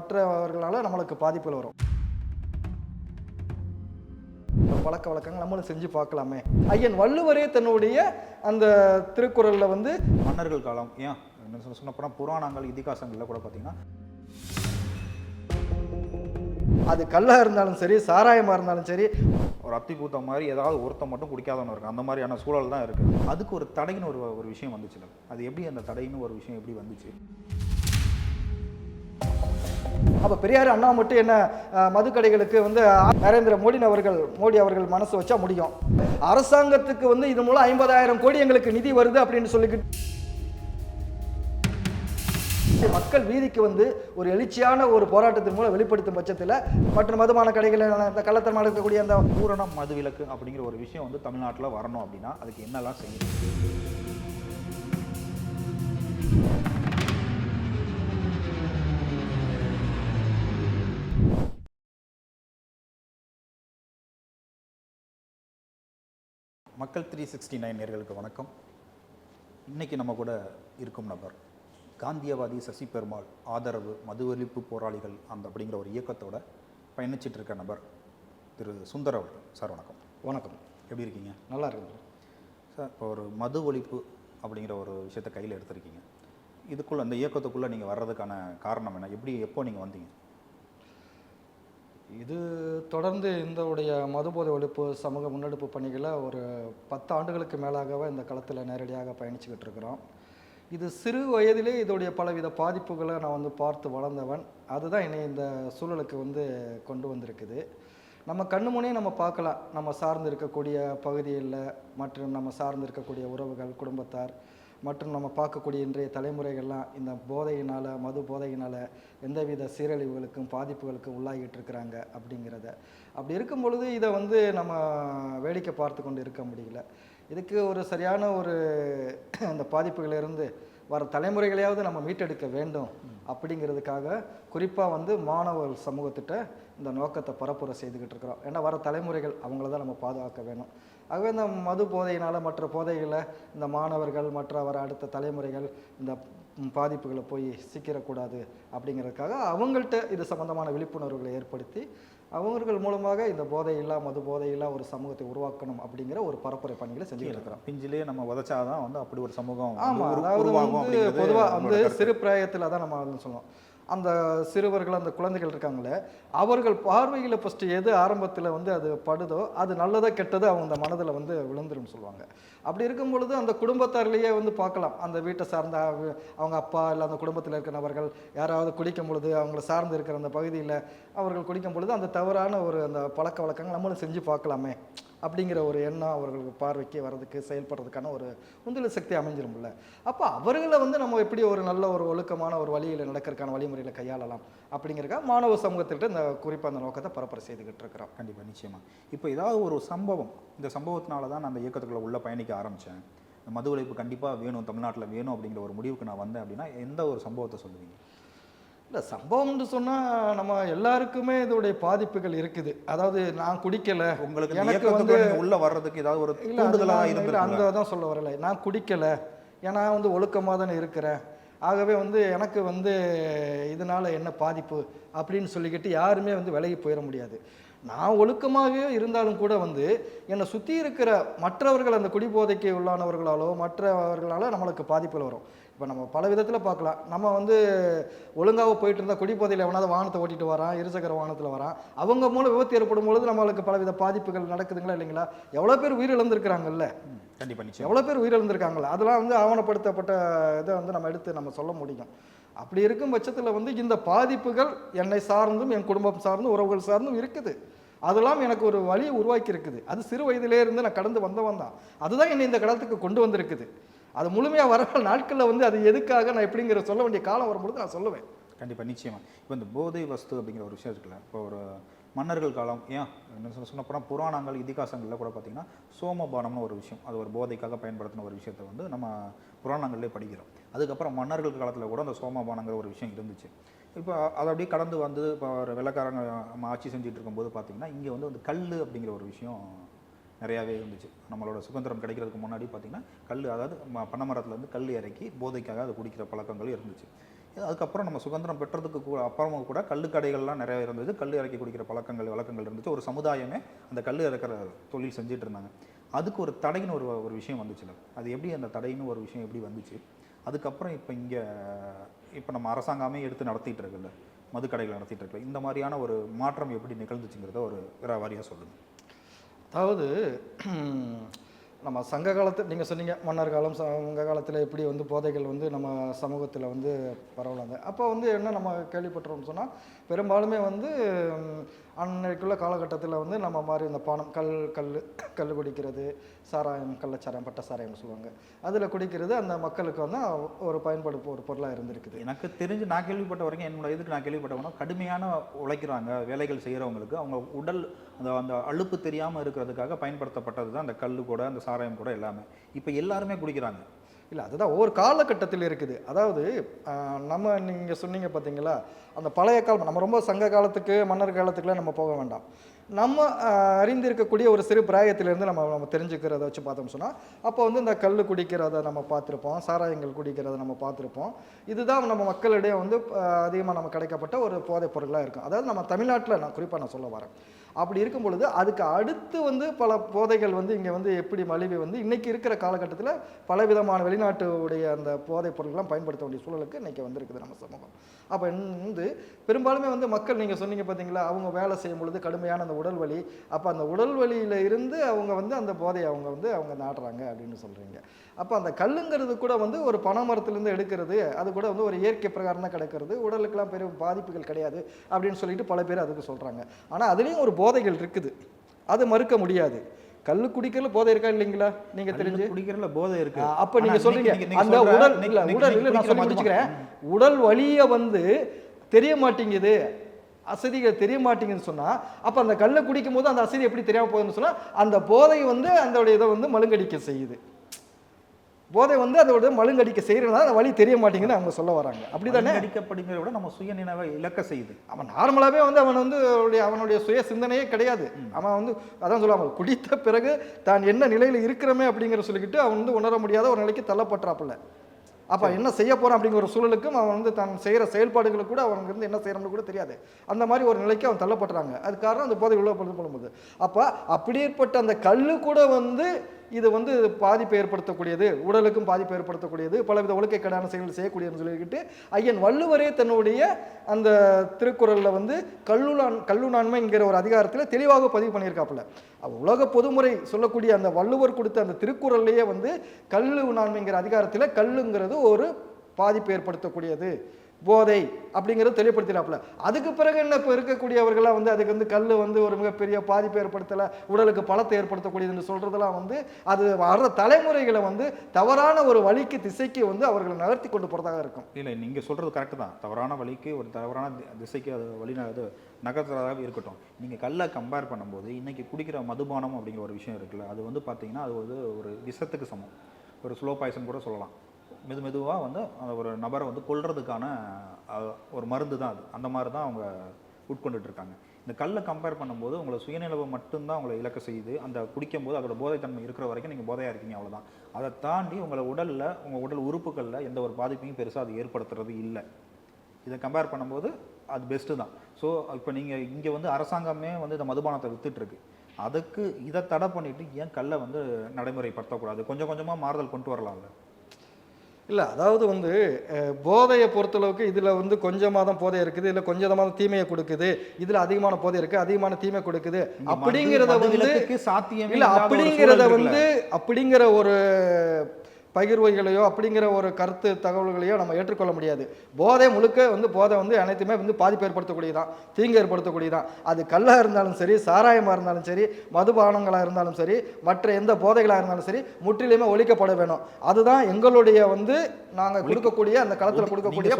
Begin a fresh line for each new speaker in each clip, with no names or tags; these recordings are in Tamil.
மற்றவர்களால் நம்மளுக்கு பாதிப்புகள் வரும். பழக்க வழக்கங்கள் நம்மளும் செஞ்சு பார்க்கலாமே. ஐயன் வள்ளுவரே தன்னுடைய அந்த திருக்குறளில் வந்து
மன்னர்கள் காலம் ஏன்? என்ன சொல்ல சொன்னப்போனால் புராணங்கள் இதிகாசங்களில் கூட பார்த்தீங்கன்னா
அது கல்லாக இருந்தாலும் சரி சாராயமாக இருந்தாலும் சரி
ஒரு அத்தி பூத்த மாதிரி ஏதாவது ஒருத்தன் மட்டும் குடிக்காதவன் இருக்கு அந்த மாதிரியான சூழல் தான் இருக்குது அதுக்கு ஒரு தடைன்னு ஒரு ஒரு விஷயம் வந்துச்சுல. அது எப்படி அந்த தடைன்னு ஒரு விஷயம் எப்படி வந்துச்சு?
அப்போ பெரியார் அண்ணா மட்டும் என்ன மதுக்கடைகளுக்கு வந்து நரேந்திர மோடி அவர்கள் மோடி அவர்கள் மனசு வச்சா முடியும். அரசாங்கத்துக்கு வந்து இது மூலம் ஐம்பதாயிரம் கோடி எங்களுக்கு நிதி வருது அப்படின்னு சொல்லிக்கிட்டு மக்கள் வீதிக்கு வந்து ஒரு எழுச்சியான ஒரு போராட்டத்தின் மூலம் வெளிப்படுத்தும் பட்சத்தில் மற்ற மதுமான கடைகளில் இந்த கள்ளத்தனமாக இருக்கக்கூடிய அந்த
பூரண மதுவிலக்கு அப்படிங்கிற ஒரு விஷயம் வந்து தமிழ்நாட்டில் வரணும் அப்படின்னா அதுக்கு என்னெல்லாம் செய்யணும்? மக்கள் த்ரீ சிக்ஸ்டி நைன் நேர்களுக்கு வணக்கம். இன்னைக்கு நம்ம கூட இருக்கும் நபர் காந்தியவாதி சசி பெருமாள் ஆதரவு மது ஒழிப்பு போராளிகள் அந்த அப்படிங்கிற ஒரு இயக்கத்தோட பயணிச்சிட்டு இருக்க நபர் திரு சுந்தர் அவர்கள். சார் வணக்கம்.
வணக்கம்.
எப்படி இருக்கீங்க?
நல்லா இருக்குது
சார். இப்போ ஒரு மது ஒழிப்பு அப்படிங்கிற ஒரு விஷயத்தை கையில் எடுத்திருக்கீங்க. இதுக்குள்ள அந்த இயக்கத்துக்குள்ளே நீங்கள் வர்றதுக்கான காரணம் என்ன? எப்படி எப்போ நீங்கள் வந்தீங்க?
இது தொடர்ந்து இந்தவுடைய மதுபோதை ஒழிப்பு சமூக முன்னெடுப்பு பணிகளை ஒரு பத்து ஆண்டுகளுக்கு மேலாகவே இந்த களத்தில் நேரடியாக பயணிச்சுக்கிட்டு இருக்கிறோம். இது சிறு வயதிலே இதோடைய பலவித பாதிப்புகளை நான் வந்து பார்த்து வளர்ந்தவன். அதுதான் என்னை இந்த சூழலுக்கு வந்து கொண்டு வந்திருக்குது. நம்ம கண்ணு முன்னே நம்ம பார்க்கலாம். நம்ம சார்ந்து இருக்கக்கூடிய பகுதிகளில் மற்றும் நம்ம சார்ந்து இருக்கக்கூடிய உறவுகள் குடும்பத்தார் மற்றும் நம்ம பார்க்கக்கூடிய இன்றைய தலைமுறைகள்லாம் இந்த போதையினால் மது போதையினால் எந்தவித சீரழிவுகளுக்கும் பாதிப்புகளுக்கும் உள்ளாகிட்டு இருக்கிறாங்க அப்படிங்கிறத. அப்படி இருக்கும் பொழுது இதை வந்து நம்ம வேடிக்கை பார்த்து கொண்டு இருக்க முடியல. இதுக்கு ஒரு சரியான ஒரு அந்த பாதிப்புகளிலிருந்து வர தலைமுறைகளையாவது நம்ம மீட்டெடுக்க வேண்டும் அப்படிங்கிறதுக்காக குறிப்பாக வந்து மாணவர் சமூகத்திட்ட இந்த நோக்கத்தை பரப்புரை செய்துக்கிட்டு இருக்கிறோம். ஏன்னா வர தலைமுறைகள் அவங்கள தான் நம்ம பாதுகாக்க வேணும். ஆகவே இந்த மது போதையினால் மற்ற போதைகளை இந்த மாணவர்கள் மற்ற வர அடுத்த தலைமுறைகள் இந்த பாதிப்புகளை போய் சிக்கிடக்கூடாது அப்படிங்கிறதுக்காக அவங்கள்ட்ட இது சம்பந்தமான விழிப்புணர்வுகளை ஏற்படுத்தி அவர்கள் மூலமாக இந்த போதையில்லா மது போதையில்லா ஒரு சமூகத்தை உருவாக்கணும் அப்படிங்கிற ஒரு பரப்புரை பணிகளை செஞ்சுக்கிட்டு இருக்கிறோம்
பிஞ்சிலே நம்ம உதச்சாதான் வந்து அப்படி ஒரு சமூகம்
ஆமாம் அதாவது வந்து பொதுவாக வந்து. சிறு பிராயத்தில் தான் நம்ம வந்து சொல்லுவோம் அந்த சிறுவர்கள் அந்த குழந்தைகள் இருக்காங்களே அவர்கள் பார்வையில் ஃபஸ்ட்டு எது ஆரம்பத்தில் வந்து அது படுதோ அது நல்லதோ கெட்டதோ அவங்க அந்த மனதில் வந்து விழுந்துரும்னு சொல்லுவாங்க. அப்படி இருக்கும் பொழுது அந்த குடும்பத்தாரிலேயே வந்து பார்க்கலாம். அந்த வீட்டை சார்ந்த அவங்க அப்பா இல்லை அந்த குடும்பத்தில் இருக்கிற நபர்கள் யாராவது குடிக்கும் பொழுது அவங்கள சார்ந்து இருக்கிற அந்த பகுதியில் அவர்கள் குடிக்கும் பொழுது அந்த தவறான ஒரு அந்த பழக்க வழக்கங்கள் நம்மளும் செஞ்சு பார்க்கலாமே. அப்படிங்கிற ஒரு எண்ணம் அவர்களுக்கு பார்வைக்கு வர்றதுக்கு செயல்படுறதுக்கான ஒரு உந்துல சக்தி அமைஞ்சிரும்ல. அப்போ அவர்களை வந்து நம்ம எப்படி ஒரு நல்ல ஒரு ஒழுக்கமான ஒரு வழியில் நடக்கிறதுக்கான வழிமுறையில் கையாளலாம் அப்படிங்கிறக்கா மாணவ சமூகத்திட்ட இந்த குறிப்பாக அந்த நோக்கத்தை பரப்புரை செய்துக்கிட்டு இருக்கிறோம்.
கண்டிப்பாக நிச்சயமாக இப்போ ஏதாவது ஒரு சம்பவம் இந்த சம்பவத்தினால தான் நான் அந்த இயக்கத்துக்குள்ள உள்ள பயணிக்க ஆரம்பித்தேன் மது ஒழிப்பு கண்டிப்பாக வேணும் தமிழ்நாட்டில் வேணும் அப்படிங்கிற ஒரு முடிவுக்கு நான் வந்தேன் அப்படின்னா எந்த ஒரு சம்பவத்தை சொல்லுவீங்க?
இல்லை சம்பவம்னு சொன்னால் நம்ம எல்லாருக்குமே இதோடைய பாதிப்புகள் இருக்குது. அதாவது நான் குடிக்கலை.
உங்களுக்கு
எனக்கு வந்து
உள்ள வர்றதுக்கு ஏதாவது ஒரு
இல்லை
தூண்டுதலாக
அந்த தான் சொல்ல வரல. நான் குடிக்கலை. ஏன்னா வந்து ஒழுக்கமாக தானே இருக்கிறேன். ஆகவே வந்து எனக்கு வந்து இதனால் என்ன பாதிப்பு அப்படின்னு சொல்லிக்கிட்டு யாருமே வந்து விலகி போயிட முடியாது. நான் ஒழுக்கமாகவே இருந்தாலும் கூட வந்து என்னை சுற்றி இருக்கிற மற்றவர்கள் அந்த குடிபோதைக்கு உள்ளானவர்களாலோ மற்றவர்களாலோ நம்மளுக்கு பாதிப்புகள் வரும். இப்போ நம்ம பல விதத்தில் பார்க்கலாம். நம்ம வந்து ஒழுங்காக போயிட்டு இருந்தால் குடிபோதையில் எவனாவது வாகனத்தை ஓட்டிட்டு வரான் இருசக்கர வாகனத்தில் வரான். அவங்க மூலம் விபத்து ஏற்படும் பொழுது நம்மளுக்கு பலவித பாதிப்புகள் நடக்குதுங்களா இல்லைங்களா? எவ்வளோ பேர் உயிரிழந்திருக்கிறாங்கல்ல?
ம், கண்டிப்பா நிச்சயம்.
எவ்வளோ பேர் உயிரிழந்திருக்காங்களா அதெல்லாம் வந்து ஆவணப்படுத்தப்பட்ட இதை வந்து நம்ம எடுத்து நம்ம சொல்ல முடியும். அப்படி இருக்கும் பட்சத்தில் வந்து இந்த பாதிப்புகள் என்னை சார்ந்தும் என் குடும்பம் சார்ந்தும் உறவுகள் சார்ந்தும் இருக்குது. அதெல்லாம் எனக்கு ஒரு வழியை உருவாக்கி இருக்குது அது சிறு வயதிலே இருந்து நான் கடந்து வந்தவன் தான். அதுதான் என்னை இந்த கடத்துக்கு கொண்டு வந்திருக்குது. அது முழுமையாக வர நாட்களில் வந்து அது எதுக்காக நான் எப்படிங்கிற சொல்ல வேண்டிய காலம் வரும்பொழுது நான் சொல்லுவேன்.
கண்டிப்பாக நிச்சயமாக இப்போ இந்த போதை வஸ்து அப்படிங்கிற ஒரு விஷயம் இருக்குல்ல இப்போ ஒரு மன்னர்கள் காலம் ஏன் என்ன சொல்ல சொன்ன போனால் புராணங்கள் இதிகாசங்களில் கூட பார்த்தீங்கன்னா சோமபானம்னு ஒரு விஷயம் அது ஒரு போதைக்காக பயன்படுத்தின ஒரு விஷயத்தை வந்து நம்ம புராணங்கள்லேயே படிக்கிறோம். அதுக்கப்புறம் மன்னர்கள் காலத்தில் கூட அந்த சோமபானங்கிற ஒரு விஷயம் இருந்துச்சு. இப்போ அதை அப்படியே கடந்து வந்து இப்போ ஒரு வெள்ளக்காரங்க நம்ம ஆட்சி செஞ்சுட்டு இருக்கும்போது பார்த்தீங்கன்னா இங்கே வந்து வந்து கல் அப்படிங்கிற ஒரு விஷயம் நிறையாவே இருந்துச்சு. நம்மளோட சுதந்திரம் கிடைக்கிறதுக்கு முன்னாடி பார்த்தீங்கன்னா கல் அதாவது ம- பனைமரத்துல இருந்து கல் இறக்கி போதைக்காக அதை குடிக்கிற பழக்கங்கள் இருந்துச்சு. அதுக்கப்புறம் நம்ம சுதந்திரம் பெற்றதுக்கு கூட அப்புறமும் கூட கள்ளுக்கடைகள்லாம் நிறைய இருந்தது. கல் இறக்கி குடிக்கிற பழக்கங்கள் வழக்கங்கள் இருந்துச்சு. ஒரு சமுதாயமே அந்த கல் இறக்கிற தொழில் செஞ்சுட்டு இருந்தாங்க. அதுக்கு ஒரு தடைன்னு ஒரு ஒரு விஷயம் வந்துச்சுல அது எப்படி அந்த தடைன்னு ஒரு விஷயம் எப்படி வந்துச்சு? அதுக்கப்புறம் இப்போ இங்கே இப்போ நம்ம அரசாங்கமே எடுத்து நடத்திட்டு இருக்குல்ல மதுக்கடைகள் நடத்திட்டு இருக்குல்ல. இந்த மாதிரியான ஒரு மாற்றம் எப்படி நிகழ்ந்துச்சுங்கிறத ஒரு விராவாரியாக சொல்லுங்கள்
அதாவது நம்ம சங்க காலத்து நீங்கள் சொன்னீங்க மன்னர் காலம் சங்க காலத்தில் எப்படி வந்து போதைகள் வந்து நம்ம சமூகத்தில் வந்து பரவலாங்க அப்போ வந்து என்ன நம்ம கேள்விப்பட்டோம்னு சொன்னால் பெரும்பாலுமே வந்து அன்றைக்குள்ள காலகட்டத்தில் வந்து நம்ம மாதிரி இந்த பானம் கல் கல் கல் குடிக்கிறது சாராயம் கள்ளச்சாராயம் பட்ட சாராயம்னு சொல்லுவாங்க. அதில் குடிக்கிறது அந்த மக்களுக்கு வந்து ஒரு பயன்பாடு ஒரு பொருளாக இருந்திருக்குது.
எனக்கு தெரிஞ்சு நான் கேள்விப்பட்ட வரைக்கும் என்னோட இதுக்கு நான் கேள்விப்பட்டவனா கடுமையான உழைக்கிறாங்க வேலைகள் செய்கிறவங்களுக்கு அவங்க உடல் அந்த அந்த அலுப்பு தெரியாமல் இருக்கிறதுக்காக பயன்படுத்தப்பட்டது தான் அந்த கல் கூட அந்த சாராயம் கூட எல்லாமே. இப்போ எல்லாருமே குடிக்கிறாங்க.
இல்லை அதுதான் ஒவ்வொரு காலகட்டத்தில் இருக்குது. அதாவது நம்ம நீங்கள் சொன்னீங்க பார்த்தீங்களா அந்த பழைய காலம் நம்ம ரொம்ப சங்க காலத்துக்கு மன்னர் காலத்துக்குலாம் நம்ம போக வேண்டாம். நம்ம அறிந்திருக்கக்கூடிய ஒரு சிறு பிராயத்திலேருந்து நம்ம நம்ம தெரிஞ்சுக்கிறத வச்சு பார்த்தோம் சொன்னால் அப்போ வந்து இந்த கல் குடிக்கிறத நம்ம பார்த்துருப்போம் சாராயங்கள் குடிக்கிறத நம்ம பார்த்துருப்போம். இதுதான் நம்ம மக்களிடையே வந்து அதிகமாக நம்ம கிடைக்கப்பட்ட ஒரு போதைப் பொருளாக இருக்கும். அதாவது நம்ம தமிழ்நாட்டில் நான் குறிப்பாக நான் சொல்ல வரேன். அப்படி இருக்கும் பொழுது அதுக்கு அடுத்து வந்து பல போதைகள் வந்து இங்கே வந்து எப்படி மலிவு வந்து இன்றைக்கி இருக்கிற காலகட்டத்தில் பலவிதமான வெளிநாட்டுடைய அந்த போதைப் பொருட்கள்லாம் பயன்படுத்த வேண்டிய சூழலுக்கு இன்றைக்கி வந்திருக்குது நம்ம சமூகம். அப்போ வந்து பெரும்பாலுமே வந்து மக்கள் நீங்கள் சொன்னீங்க பார்த்தீங்களா அவங்க வேலை செய்யும் பொழுது கடுமையான அந்த உடல் வலி அப்போ அந்த உடல் வலியில் இருந்து அவங்க வந்து அந்த போதையை அவங்க வந்து அவங்க நாடுறாங்க அப்படின்னு சொல்கிறீங்க அப்போ அந்த கல்லுங்கிறது கூட வந்து ஒரு பனை மரத்துலேருந்து எடுக்கிறது அது கூட வந்து ஒரு இயற்கை பிரகாரம் தான் கிடைக்கிறது உடலுக்கெல்லாம் பெரிய பாதிப்புகள் கிடையாது அப்படின்னு சொல்லிட்டு பல பேர் அதுக்கு சொல்கிறாங்க ஆனால் அதுலேயும் ஒரு போதைகள் இருக்குது. அது மறுக்க முடியாது. கல்லு குடிக்கிறதுல போதை இருக்கா இல்லைங்களா? நீங்க தெரிஞ்சு?
குடிக்கிறதுல போதை இருக்கு.
அப்ப நீங்க சொல்றீங்க. அந்த உடல் இல்ல உடல் இல்ல நான் சொல்லி முடிச்சுக்கிறேன் உடல் வலிய வந்து தெரிய மாட்டேங்குது. அசதிகள் தெரிய மாட்டேங்குதுன்னு சொன்னா அப்ப அந்த கல்லை குடிக்கும் போது அந்த அசதி எப்படி தெரியாம போகுதுன்னு சொன்னா அந்த போதை வந்து அந்த இதை வந்து மழுங்கடிக்க செய்யுது. போதை வந்து அதோட மழுங்கடிக்க செய்யறதுனால அந்த வலி தெரிய மாட்டேங்குதுன்னு அவங்க சொல்ல வராங்க. அப்படிதானே?
அடிக்கப்படுங்கிறத விட நம்ம சுய நினைவை இழக்க செய்யுது.
அவன் நார்மலாகவே வந்து அவன் வந்து அவனுடைய அவனுடைய சுய சிந்தனையே கிடையாது. அவன் வந்து அதான் சொல்லுவாங்க குடித்த பிறகு தான் என்ன நிலையில் இருக்கிறோமே அப்படிங்கிற சொல்லிக்கிட்டு அவன் வந்து உணர முடியாத ஒரு நிலைக்கு தள்ளப்பட்டாப்புல அப்போ என்ன செய்ய போறான் அப்படிங்கிற ஒரு சூழலுக்கும் அவன் வந்து தான் செய்கிற செயல்பாடுகளுக்கு கூட அவனுக்கு வந்து என்ன செய்யறோம்னு கூட தெரியாது. அந்த மாதிரி ஒரு நிலைக்கு அவன் தள்ளப்பட்டுறாங்க. அது காரணம் அந்த போதை உள்ள பண்ணும்போது அப்போ அப்படியேற்பட்ட அந்த கல்லு கூட வந்து இது வந்து பாதிப்பை ஏற்படுத்தக்கூடியது உடலுக்கும் பாதிப்பை ஏற்படுத்தக்கூடியது பலவித ஒழுக்கக்கேடான செயல்கள் செய்யக்கூடியதுன்னு சொல்லிக்கிட்டு ஐயன் வள்ளுவரே தன்னுடைய அந்த திருக்குறளில் வந்து கல்லுளான் கல்லுணாண்மைங்கிற ஒரு அதிகாரத்தில் தெளிவாக பதிவு பண்ணியிருக்காப்புல. உலக பொதுமுறை சொல்லக்கூடிய அந்த வள்ளுவர் கொடுத்த அந்த திருக்குறள்லேயே வந்து கல்லுணாண்மைங்கிற அதிகாரத்தில் கல்லுங்கிறது ஒரு பாதிப்பு ஏற்படுத்தக்கூடியது. போதை அப்படிங்கிறது தெளிவுபடுத்தினாப்புல. அதுக்கு பிறகு என்ன இப்போ இருக்கக்கூடியவர்களாம் வந்து அதுக்கு வந்து கல் வந்து ஒரு மிகப்பெரிய பாதிப்பை ஏற்படுத்தலை உடலுக்கு பலத்தை ஏற்படுத்தக்கூடியதுன்னு சொல்கிறதெல்லாம் வந்து அது வர்ற தலைமுறைகளை வந்து தவறான ஒரு வழிக்கு திசைக்கு வந்து அவர்களை நகர்த்தி கொண்டு போகிறதாக இருக்கும்.
இல்லை நீங்கள் சொல்கிறது கரெக்டு தான். தவறான வழிக்கு ஒரு தவறான தி- திசைக்கு அது வழி அது நகர்த்துறதாக இருக்கட்டும். நீங்கள் கல்லை கம்பேர் பண்ணும்போது இன்றைக்கி குடிக்கிற மதுபானம் அப்படிங்கிற ஒரு விஷயம் இருக்குல்ல அது வந்து பார்த்தீங்கன்னா அது வந்து ஒரு விஷத்துக்கு சமம். ஒரு ஸ்லோ பாய்சன் கூட சொல்லலாம். மெது மெதுவாக வந்து அந்த ஒரு நபரை வந்து கொல்றதுக்கான ஒரு மருந்து தான் அது. அந்த மாதிரி தான் அவங்க உட்கொண்டுட்டு இருக்காங்க. இந்த கல்லை கம்பேர் பண்ணும்போது உங்களை சுயநிலவை மட்டும்தான் உங்களை இலக்க செய்யுது. அந்த குடிக்கும்போது அதோட போதைத்தன்மை இருக்கிற வரைக்கும் நீங்கள் போதையாக இருக்கீங்க அவ்வளோதான் அதை தாண்டி உங்களை உடலில் உங்கள் உடல் உறுப்புகளில் எந்த ஒரு பாதிப்பையும் பெருசாக அது ஏற்படுத்துறது இல்லை. இதை கம்பேர் பண்ணும்போது அது பெஸ்ட்டு தான். ஸோ இப்போ நீங்கள் இங்கே வந்து அரசாங்கமே வந்து இந்த மதுபானத்தை வித்துட்ருக்கு அதுக்கு இதை தடை பண்ணிவிட்டு ஏன் கல்லை வந்து நடைமுறைப்படுத்தக்கூடாது? கொஞ்சம் கொஞ்சமாக மாறுதல் கொண்டு வரலாம்ல.
இல்லை அதாவது வந்து அஹ், போதையை பொறுத்தளவுக்கு இதில் வந்து கொஞ்சமாக தான் போதை இருக்குது இதில் கொஞ்சமாக தீமையை கொடுக்குது இதில் அதிகமான போதை இருக்குது அதிகமான தீமை கொடுக்குது அப்படிங்கிறத வந்து
சாத்தியமே
இல்ல அப்படிங்கிறத வந்து அப்படிங்கிற ஒரு பகிர்வுகளையோ அப்படிங்கிற ஒரு கருத்து தகவல்களையோ நம்ம ஏற்றுக்கொள்ள முடியாது. போதை முழுக்க வந்து போதை வந்து அனைத்துமே வந்து பாதிப்பு ஏற்படுத்தக்கூடியதான் தீங்கு ஏற்படுத்தக்கூடியதான் அது கல்லாக இருந்தாலும் சரி சாராயமாக இருந்தாலும் சரி மதுபானங்களாக இருந்தாலும் சரி மற்ற எந்த போதைகளாக இருந்தாலும் சரி முற்றிலுமே ஒழிக்கப்பட வேணும். அதுதான் எங்களுடைய வந்து நாங்கள் கொடுக்கக்கூடிய அந்த களத்தில் கொடுக்கக்கூடிய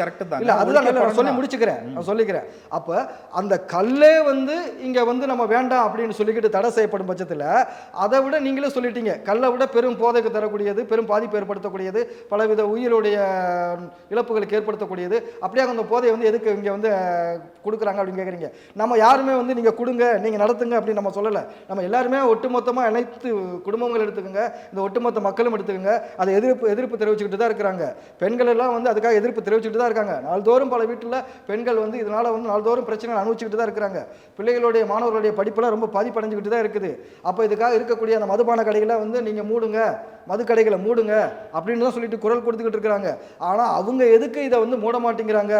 கரெக்ட் தான்.
இல்ல அதுதான் சொல்லி முடிச்சுக்கிறேன். நான் சொல்லிக்கிறேன். அப்ப அந்த கல்லே வந்து இங்க வந்து நம்ம வேண்டாம் அப்படின்னு சொல்லிக்கிட்டு தடை செய்யப்படும் பட்சத்துல அதை விட நீங்களே சொல்லிட்டீங்க. கல்லை விட பெரும் போதைக்கு தரக்கூடியது பெரும் பாதிப்பு ஏற்படுத்தக்கூடியது பலவித உயிருடைய இழப்புகளுக்கு ஏற்படுத்தக்கூடியது. அப்படியே அந்த போதையை வந்து எதுக்கு இங்கே வந்து கொடுக்குறாங்க அப்படின்னு கேட்குறீங்க நம்ம யாருமே வந்து நீங்கள் கொடுங்க நீங்கள் நடத்துங்க அப்படின்னு நம்ம சொல்லலை. நம்ம எல்லாருமே ஒட்டுமொத்தமாக அனைத்து குடும்பங்கள் எடுத்துக்கோங்க இந்த ஒட்டுமொத்த மக்களும் எடுத்துக்கோங்க. அதை எதிர்ப்பு எதிர்ப்பு தெரிவிச்சுக்கிட்டு தான் இருக்கிறாங்க. பெண்கள் எல்லாம் வந்து அதுக்காக எதிர்ப்பு தெரிவிச்சுட்டு தான் இருக்காங்க. நாள்தோறும் பல வீட்டில் பெண்கள் வந்து இதனால் வந்து நாள்தோறும் பிரச்சனை அனுபவிச்சுக்கிட்டு தான் இருக்கிறாங்க. பிள்ளைகளுடைய மாணவர்களுடைய படிப்பெல்லாம் ரொம்ப பாதிப்படைஞ்சுக்கிட்டு தான் இருக்குது. அப்போ இதுக்காக இருக்கக்கூடிய அந்த மதுபான கடைகளை வந்து நீங்கள் மூடுங்க. மதுக்கடைகளை மூடுங்க அப்படின்னு தான் சொல்லிட்டு குரல் கொடுத்துக்கிட்டு இருக்கிறாங்க. ஆனால் அவங்க எதுக்கு இதை வந்து மூட மாட்டேங்கிறாங்க?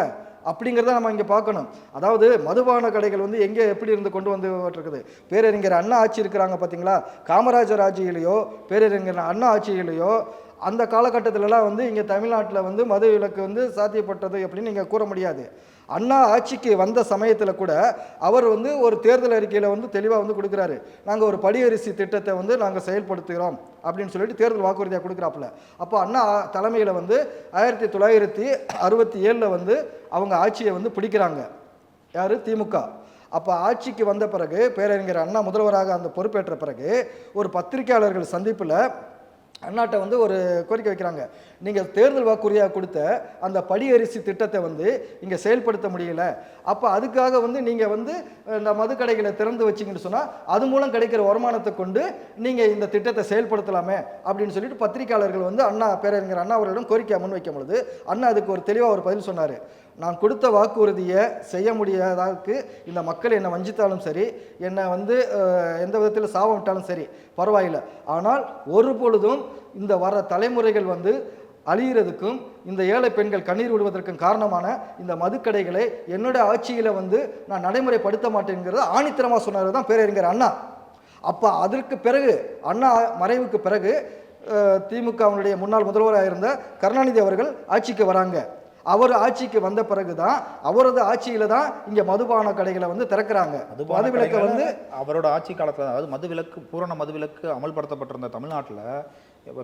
அப்படிங்கிறத நம்ம இங்கே பார்க்கணும். அதாவது மதுபான கடைகள் வந்து எங்கே எப்படி இருந்து கொண்டு வந்து இருக்குது பேரறிஞர் அண்ணா ஆட்சி இருக்கிறாங்க பார்த்தீங்களா காமராஜர் ஆட்சியிலையோ பேரறிஞர் அண்ணா ஆட்சியிலையோ அந்த காலகட்டத்திலலாம் வந்து இங்கே தமிழ்நாட்டில் வந்து மது விலக்கு வந்து சாத்தியப்பட்டது அப்படின்னு நீங்கள் கூற முடியாது. அண்ணா ஆட்சிக்கு வந்த சமயத்தில் கூட அவர் வந்து ஒரு தேர்தல் அறிக்கையில் வந்து தெளிவாக வந்து கொடுக்குறாரு. நாங்கள் ஒரு படியரிசி திட்டத்தை வந்து நாங்கள் செயல்படுத்துகிறோம் அப்படின்னு சொல்லிட்டு தேர்தல் வாக்குறுதியாக கொடுக்குறாப்புல. அப்போ அண்ணா தலைமையில் வந்து ஆயிரத்தி தொள்ளாயிரத்தி அறுபத்தி ஏழில் வந்து அவங்க ஆட்சியை வந்து பிடிக்கிறாங்க. யார்? திமுக. அப்போ ஆட்சிக்கு வந்த பிறகு பேரறிஞர் அண்ணா முதல்வராக அந்த பொறுப்பேற்ற பிறகு ஒரு பத்திரிகையாளர்கள் சந்திப்பில் அண்ணாட்ட வந்து ஒரு கோரிக்கை வைக்கிறாங்க. நீங்கள் தேர்தல் வாக்குறுதியாக கொடுத்த அந்த படியரிசி திட்டத்தை வந்து இங்கே செயல்படுத்த முடியல. அப்போ அதுக்காக வந்து நீங்கள் வந்து இந்த மதுக்கடைகளை திறந்து வச்சிங்கன்னு சொன்னால் அது மூலம் கிடைக்கிற வருமானத்தை கொண்டு நீங்கள் இந்த திட்டத்தை செயல்படுத்தலாமே அப்படின்னு சொல்லிட்டு பத்திரிகையாளர்கள் வந்து அண்ணா பேரறிஞர் அண்ணா அவர்களிடம் கோரிக்கை முன்வைக்கும் பொழுது அண்ணா அதுக்கு ஒரு தெளிவாக ஒரு பதில் சொன்னார். நான் கொடுத்த வாக்குறுதியை செய்ய முடியாததுக்கு இந்த மக்கள் என்னை வஞ்சித்தாலும் சரி என்னை வந்து எந்த விதத்தில் சாபம் விட்டாலும் சரி பரவாயில்லை. ஆனால் ஒரு பொழுதும் இந்த வர தலைமுறைகள் வந்து அழியிறதுக்கும் இந்த ஏழை பெண்கள் கண்ணீர் விடுவதற்கும் காரணமான இந்த மதுக்கடைகளை என்னோட ஆட்சியில் வந்து நான் நடைமுறைப்படுத்த மாட்டேங்கிறத ஆணித்தரமாக சொன்னது தான் பேரறிஞர் அண்ணா. அப்போ அதற்கு பிறகு அண்ணா மறைவுக்கு பிறகு திமுகவினுடைய முன்னாள் முதல்வராக இருந்த கருணாநிதி அவர்கள் ஆட்சிக்கு வராங்க. அவர் ஆட்சிக்கு வந்த பிறகு தான் அவரது ஆட்சியில தான் இங்க மதுபான கடைகளை வந்து திறக்கிறாங்க. மதுவிலக்கை வந்து
அவரோட ஆட்சி காலத்துல அதாவது மதுவிலக்கு பூரண மதுவிலக்கு அமல்படுத்தப்பட்டிருந்த தமிழ்நாட்டுல